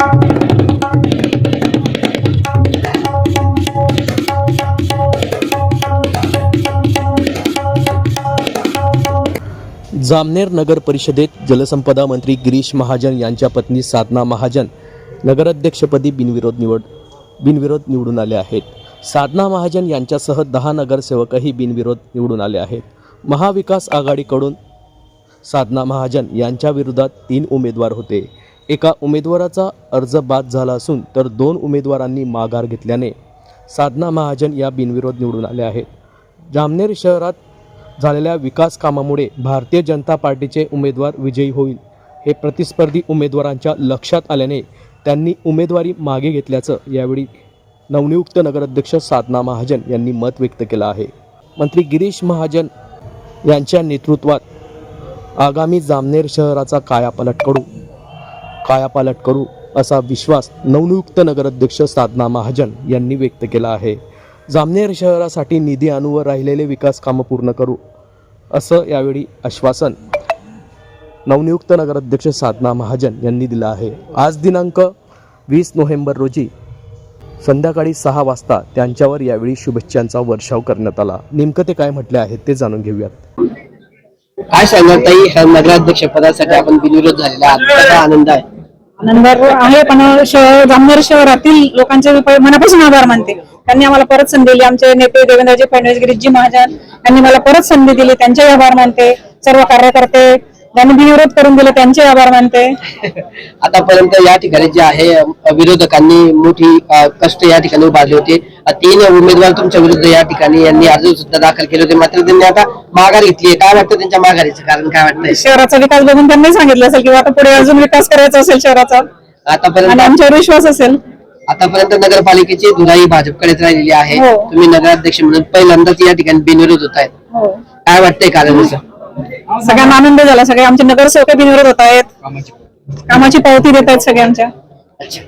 जामनेर नगर परिषदेत जलसंपदा मंत्री गिरीश महाजन यांच्या पत्नी साधना महाजन नगराध्यक्षपदी बिनविरोध निवड बिनविरोध निवडून आले आहेत. साधना महाजन यांच्यासह दहा नगरसेवकही बिनविरोध निवडून आले आहेत. महाविकास आघाडीकडून साधना महाजन यांच्या विरोधात तीन उमेदवार होते. एका उमेदवाराचा अर्ज बाद झाला असून तर दोन उमेदवारांनी माघार घेतल्याने साधना महाजन या बिनविरोध निवडून आल्या आहेत. जामनेर शहरात झालेल्या विकास कामामुळे भारतीय जनता पार्टीचे उमेदवार विजयी होईल हे प्रतिस्पर्धी उमेदवारांच्या लक्षात आल्याने त्यांनी उमेदवारी मागे घेतल्याचं यावेळी नवनियुक्त नगराध्यक्ष साधना महाजन यांनी मत व्यक्त केलं आहे. मंत्री गिरीश महाजन यांच्या नेतृत्वात आगामी जामनेर शहराचा कायापलट करू कायापालट करू असा विश्वास नवनियुक्त नगराध्यक्ष साधना महाजन यांनी व्यक्त केला आहे. जामनेर शहरासाठी निधी आणू व राहिलेले विकास कामं पूर्ण करू असं यावेळी आश्वासन नवनियुक्त नगराध्यक्ष साधना महाजन यांनी दिलं आहे. आज दिनांक वीस नोव्हेंबर रोजी संध्याकाळी सहा वाजता त्यांच्यावर यावेळी शुभेच्छांचा वर्षाव करण्यात आला. नेमकं ते काय म्हटले आहेत ते जाणून घेऊयात. काय सांगणार नगराध्यक्ष पदासाठी आपण बिनविरोध झालेला आनंद आहे. नंबर आहे पण शहर जामनेर शहरातील लोकांचे मनापासून आभार मानते. त्यांनी आम्हाला परत संधी दिली आमचे नेते देवेंद्रजी फडणवीस गिरीशजी महाजन यांनी मला परत संधी दिली त्यांचे आभार मानते. सर्व कार्यकर्ते ज्यांनी बिनविरोध करून दिले त्यांचे आभार मानते. आतापर्यंत या ठिकाणी जे आहे विरोधकांनी मोठी अ, कष्ट या ठिकाणी उभारले होते. अ, तीन उमेदवार तुमच्या विरुद्ध या ठिकाणी यांनी अर्ज सुद्धा दाखल केले होते. मात्र त्यांनी आता माघार घेतली काय वाटतं त्यांच्या माघारीचं कारण? काय वाटतंय? शहराचा विकास बघून त्यांनी सांगितलं असेल किंवा आता पुढे अजून विकास करायचा असेल शहराचा. आणि आतापर्यंत आमच्यावर विश्वास असेल. आतापर्यंत नगरपालिकेची धुराई भाजपकडेच राहिलेली आहे. हो. तुम्ही नगराध्यक्ष म्हणून पहिल्यांदाच या ठिकाणी बिनविरोध होत आहेत. हो. काय वाटतंय कारण असं सगळ्यांना आनंद झाला. सगळे आमचे नगरसेवक बिनविरोध होत आहेत. कामाची पावती देत आहेत सगळे आमच्या. अच्छा.